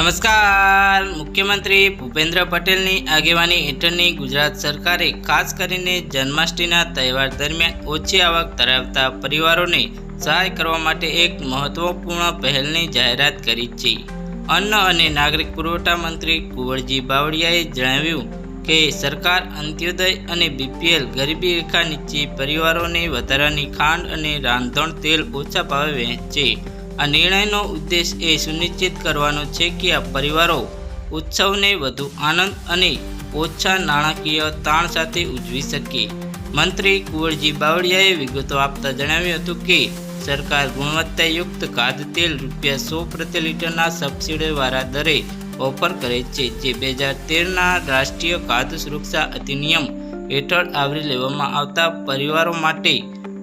નમસ્કાર. મુખ્યમંત્રી ભૂપેન્દ્ર પટેલની આગેવાની હેઠળની ગુજરાત સરકારે ખાસ કરીને જન્માષ્ટમીના તહેવાર દરમિયાન ઓછી આવક ધરાવતા પરિવારોને સહાય કરવા માટે એક મહત્વપૂર્ણ પહેલની જાહેરાત કરી છે. અન્ન અને નાગરિક પુરવઠા મંત્રી કુંવરજી બાવળિયાએ જણાવ્યું કે, સરકાર અંત્યોદય અને બીપીએલ ગરીબી રેખા નીચે પરિવારોને વધારાની ખાંડ અને રાંધણ તેલ ઓછા ભાવે વહેંચે. આ નિર્ણયનો ઉદ્દેશ એ સુનિશ્ચિત કરવાનો છે કે આ પરિવારો ઉત્સવને વધુ આનંદ અને ઓછા નાણાકીય તાણ સાથે ઉજવી શકે. મંત્રી કુંવરજી બાવળિયાએ વિગતો આપતા જણાવ્યું હતું કે, સરકાર ગુણવત્તાયુક્ત ખાદ્ય તેલ રૂપિયા સો પ્રતિ લીટરના સબસિડીવાળા દરે ઓફર કરે છે, જે બે હજાર તેરના રાષ્ટ્રીય ખાદ્ય સુરક્ષા અધિનિયમ હેઠળ આવરી લેવામાં આવતા પરિવારો માટે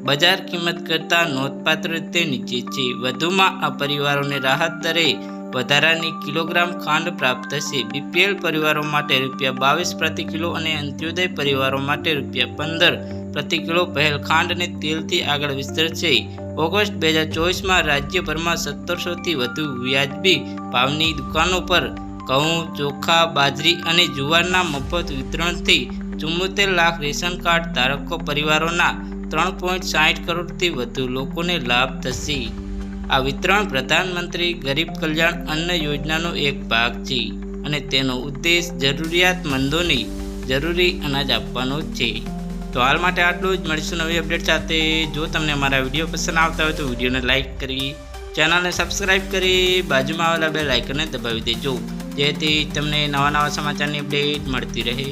બજાર કિંમત કરતાં નોંધપાત્ર રીતે નીચે છે. વધુમાં આ પરિવારોને રાહત દરે વધારાની કિલોગ્રામ ખાંડ પ્રાપ્ત થશે. બીપીએલ પરિવારો માટે રૂપિયા બાવીસ પ્રતિ કિલો અને અંત્યોદય પરિવારો માટે રૂપિયા પંદર પ્રતિ કિલો પહેલ ખાંડ અને તેલથી આગળ વિસ્તરશે ઓગસ્ટ બે હજાર ચોવીસમાં રાજ્યભરમાં સત્તરસોથી વધુ વ્યાજબી ભાવની દુકાનો પર ઘઉં, ચોખા, બાજરી અને જુવારના મફત વિતરણથી ચુમ્મોતેર લાખ રેશન કાર્ડ ધારકો પરિવારોના ત્રણ પોઈન્ટ સાઠ કરોડથી વધુ લોકોને લાભ થશે. આ વિતરણ પ્રધાનમંત્રી ગરીબ કલ્યાણ અન્ન યોજનાનો એક ભાગ છે અને તેનો ઉદ્દેશ જરૂરિયાતમંદોને જરૂરી અનાજ આપવાનો છે. તો હાલ માટે આટલું જ. મળીશું નવી અપડેટ સાથે. જો તમને અમારા વીડિયો પસંદ આવતા હોય તો વિડીયોને લાઇક કરી, ચેનલને સબસ્ક્રાઇબ કરી, બાજુમાં આવેલા બે લાઇકને દબાવી દેજો. જેથી તમને નવા નવા સમાચારની અપડેટ મળતી રહે.